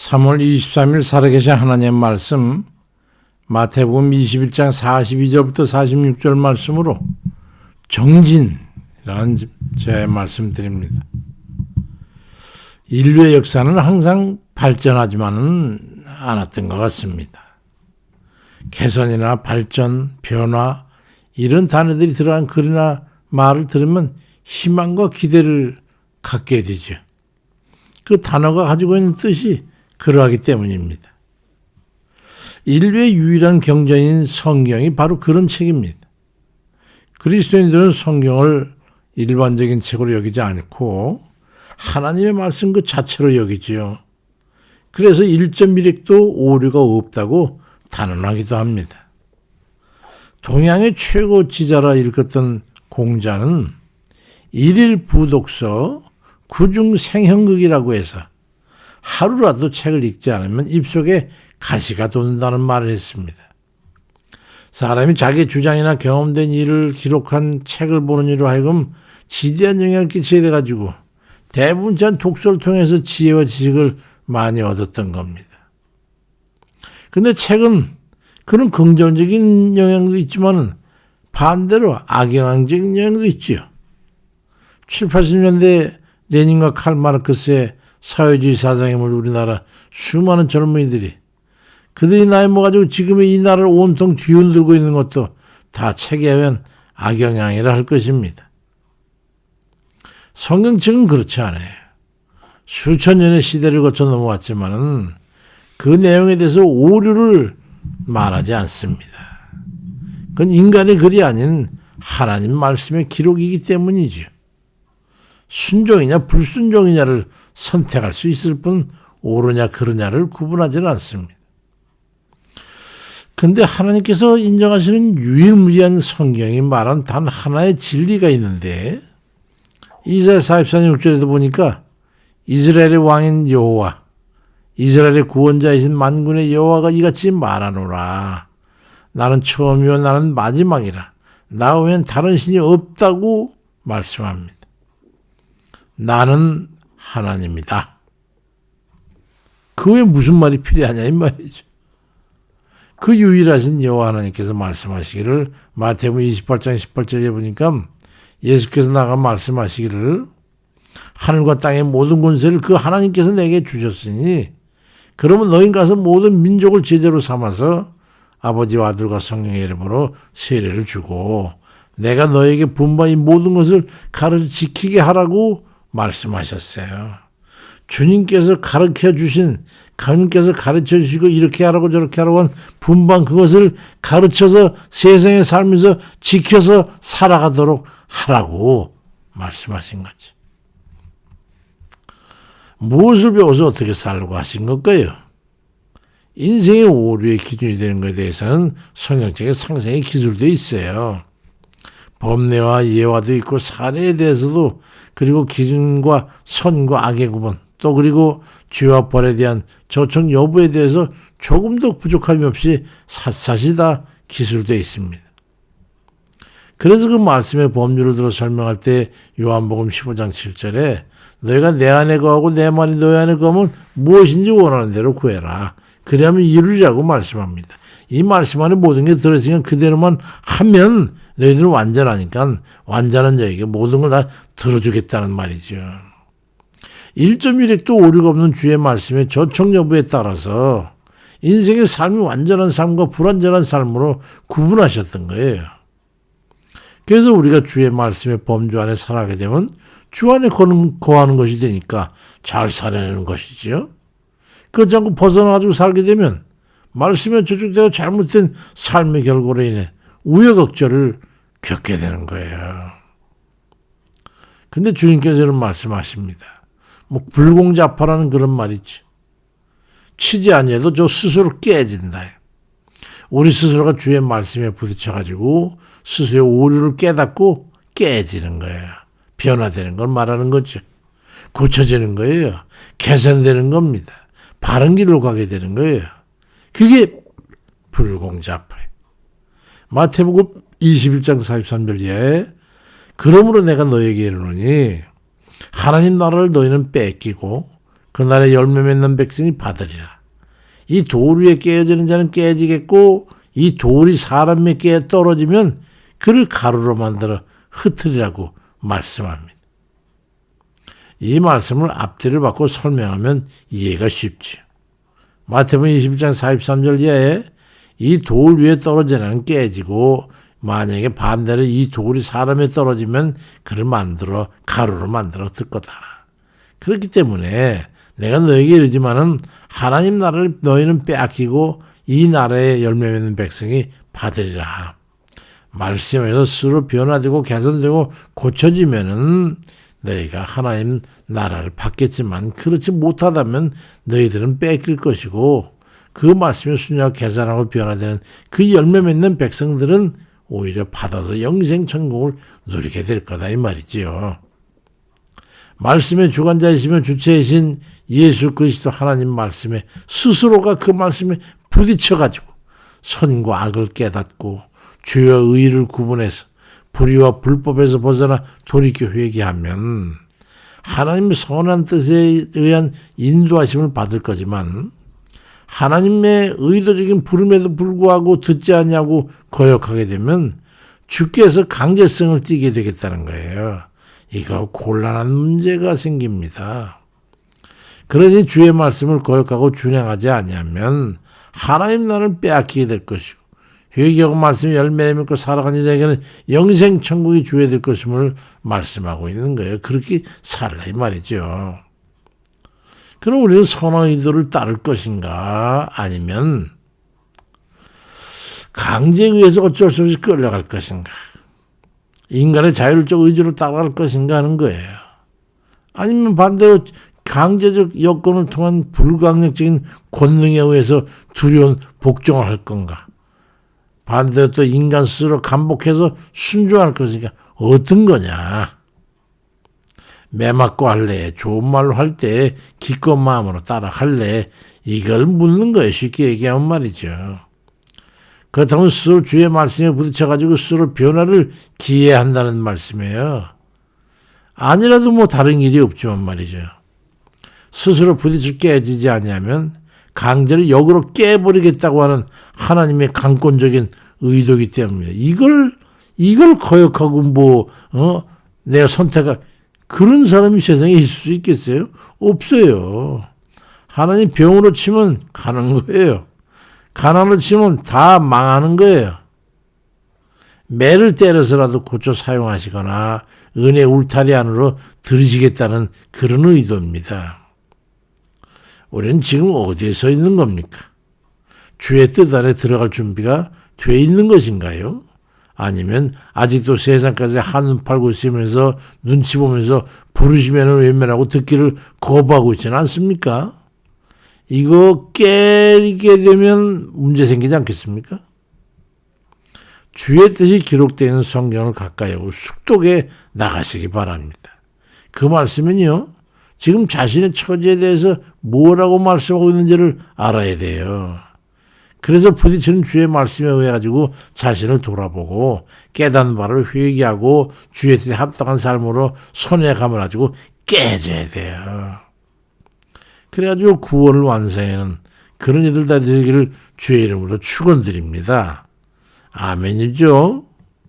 3월 23일 살아계신 하나님의 말씀 마태복음 21장 42절부터 46절 말씀으로 정진이라는 제 말씀드립니다. 인류의 역사는 항상 발전하지만은 않았던 것 같습니다. 개선이나 발전, 변화 이런 단어들이 들어간 글이나 말을 들으면 희망과 기대를 갖게 되죠. 그 단어가 가지고 있는 뜻이 그러하기 때문입니다. 인류의 유일한 경전인 성경이 바로 그런 책입니다. 그리스도인들은 성경을 일반적인 책으로 여기지 않고 하나님의 말씀 그 자체로 여기지요. 그래서 1.1핵도 오류가 없다고 단언하기도 합니다. 동양의 최고 지자라 일컫던 공자는 일일 부독서 구중 생형극이라고 해서 하루라도 책을 읽지 않으면 입속에 가시가 돋는다는 말을 했습니다. 사람이 자기 주장이나 경험된 일을 기록한 책을 보는 이로 하여금 지대한 영향을 끼치게 돼가지고 대부분 전 독서를 통해서 지혜와 지식을 많이 얻었던 겁니다. 근데 책은 그런 긍정적인 영향도 있지만은 반대로 악영향적인 영향도 있지요. 7, 80년대 레닌과 칼 마르크스의 사회주의 사상임을 우리나라 수많은 젊은이들이 그들이 나이 먹어가지고 지금의 이 나라를 온통 뒤흔들고 있는 것도 다 의한 악영향이라 할 것입니다. 성경책은 그렇지 않아요. 수천 년의 시대를 거쳐 넘어왔지만은 그 내용에 대해서 오류를 말하지 않습니다. 그건 인간의 글이 아닌 하나님 말씀의 기록이기 때문이죠. 순종이냐 불순종이냐를 선택할 수 있을 뿐 옳으냐 그르냐를 구분하지는 않습니다. 근데 하나님께서 인정하시는 유일무이한 성경이 말한 단 하나의 진리가 있는데 이사야 44장 6절에도 보니까 이스라엘의 왕인 여호와 이스라엘의 구원자이신 만군의 여호와가 이같이 말하노라 나는 처음이요 나는 마지막이라 나 외엔 다른 신이 없다고 말씀합니다. 나는 하나님이다. 그 외에 무슨 말이 필요하냐 이 말이죠. 그 유일하신 여호와 하나님께서 말씀하시기를 마태복음 28장 18절에 보니까 예수께서 나가 말씀하시기를 하늘과 땅의 모든 권세를 그 하나님께서 내게 주셨으니 그러면 너희 가서 모든 민족을 제자로 삼아서 아버지와 아들과 성령의 이름으로 세례를 주고 내가 너에게 분바 이 모든 것을 가르쳐 지키게 하라고 말씀하셨어요. 주님께서 가르쳐 주신 하나님께서 가르쳐 주시고 이렇게 하라고 저렇게 하라고 한 분방 그것을 가르쳐서 세상에 살면서 지켜서 살아가도록 하라고 말씀하신 거지. 무엇을 배워서 어떻게 살라고 하신 걸까요? 인생의 오류의 기준이 되는 것에 대해서는 성경책에 상세히 기술도 있어요. 법례와 예화도 있고 사례에 대해서도 그리고 기준과 선과 악의 구분 또 그리고 죄와 벌에 대한 조청 여부에 대해서 조금도 부족함이 없이 샅샅이 다 기술되어 있습니다. 그래서 그 말씀의 법률을 들어 설명할 때 요한복음 15장 7절에 너희가 내 안에 거하고 내 말이 너희 안에 거하면 무엇인지 원하는 대로 구해라. 그리하면 이루리라고 말씀합니다. 이 말씀 안에 모든 게 들어있으니까 그대로만 하면 너희들은 완전하니까 완전한 너에게 모든 걸 다 들어주겠다는 말이죠. 1.1핵도 오류가 없는 주의 말씀의 저촉 여부에 따라서 인생의 삶이 완전한 삶과 불완전한 삶으로 구분하셨던 거예요. 그래서 우리가 주의 말씀의 범주 안에 살아가게 되면 주 안에 거하는 것이 되니까 잘 살아내는 것이죠. 그렇지 않고 벗어나가지고 살게 되면 말씀에 저촉되어 잘못된 삶의 결과로 인해 우여곡절을 겪게 되는 거예요. 근데 주님께서는 말씀하십니다. 뭐 불공자파라는 그런 말 있지. 치지 아니해도 저 스스로 깨진다. 우리 스스로가 주의 말씀에 부딪혀가지고 스스로의 오류를 깨닫고 깨지는 거예요. 변화되는 걸 말하는 거죠. 고쳐지는 거예요. 개선되는 겁니다. 바른 길로 가게 되는 거예요. 그게 불공자파예요. 마태복음 21장 43절 이하에 그러므로 내가 너에게 이르노니 하나님 나라를 너희는 뺏기고 그날에 열매 맺는 백성이 받으리라. 이 돌 위에 깨어지는 자는 깨지겠고 이 돌이 사람에 깨 떨어지면 그를 가루로 만들어 흩으리라고 말씀합니다. 이 말씀을 앞뒤를 바꿔 설명하면 이해가 쉽지요. 마태복음 20장 43절 이하에 이 돌 위에 떨어지는 깨지고 만약에 반대로 이 돌이 사람에 떨어지면 그를 만들어 가루로 만들어 들 거다. 그렇기 때문에 내가 너에게 이르지만은 하나님 나라를 너희는 빼앗기고 이 나라에 열매 맺는 백성이 받으리라. 말씀에서 스스로 변화되고 개선되고 고쳐지면은 너희가 하나님 나라를 받겠지만 그렇지 못하다면 너희들은 뺏길 것이고 그 말씀에 순종하고 개선하고 변화되는 그 열매 맺는 백성들은 오히려 받아서 영생 천국을 누리게 될 거다 이 말이지요. 말씀의 주관자이시며 주체이신 예수 그리스도 하나님 말씀에 스스로가 그 말씀에 부딪혀 가지고 선과 악을 깨닫고 죄와 의를 구분해서 불의와 불법에서 벗어나 돌이켜 회개하면 하나님의 선한 뜻에 의한 인도하심을 받을 거지만 하나님의 의도적인 부름에도 불구하고 듣지 않냐고 거역하게 되면 주께서 강제성을 띠게 되겠다는 거예요. 이거 곤란한 문제가 생깁니다. 그러니 주의 말씀을 거역하고 준행하지 아니하면 하나님 나를 빼앗기게 될 것이고 회개하고 말씀이 열매 맺고 살아가는 자에게는 영생 천국이 주어야 될 것임을 말씀하고 있는 거예요. 그렇게 살라 이 말이죠. 그럼 우리는 선한 의도를 따를 것인가 아니면 강제에 의해서 어쩔 수 없이 끌려갈 것인가 인간의 자율적 의지로 따라갈 것인가 하는 거예요. 아니면 반대로 강제적 여건을 통한 불강력적인 권능에 의해서 두려운 복종을 할 건가? 반대로 또 인간 스스로 감복해서 순종할 것인가? 어떤 거냐? 매 맞고 할래? 좋은 말로 할 때 기껏 마음으로 따라할래? 이걸 묻는 거예요. 쉽게 얘기하면 말이죠. 그렇다면 스스로 주의 말씀에 부딪혀가지고 스스로 변화를 기해한다는 말씀이에요. 아니라도 뭐 다른 일이 없지만 말이죠. 스스로 부딪혀 깨지지 아니하면 강제로 역으로 깨버리겠다고 하는 하나님의 강권적인 의도이기 때문에 이걸 이걸 거역하고 뭐 어? 내가 선택하 그런 사람이 세상에 있을 수 있겠어요? 없어요. 하나님 병으로 치면 가는 거예요. 가난으로 치면 다 망하는 거예요. 매를 때려서라도 고쳐 사용하시거나 은혜 울타리 안으로 들이시겠다는 그런 의도입니다. 우리는 지금 어디에 서 있는 겁니까? 주의 뜻 안에 들어갈 준비가 돼 있는 것인가요? 아니면 아직도 세상까지 한눈 팔고 있으면서 눈치 보면서 부르시면 외면하고 듣기를 거부하고 있지는 않습니까? 이거 깨게 되면 문제 생기지 않겠습니까? 주의 뜻이 기록되어 있는 성경을 가까이 하고 숙독에 나가시기 바랍니다. 그 말씀은요, 지금 자신의 처지에 대해서 뭐라고 말씀하고 있는지를 알아야 돼요. 그래서 부딪히는 주의 말씀에 의해 가지고 자신을 돌아보고 깨닫는 바를 회개하고 주의 뜻에 합당한 삶으로 손해감을 가지고 깨져야 돼요. 그래가지고 구원을 완성하는 그런 이들 다 되기를 주의 이름으로 축원드립니다. 아멘이죠.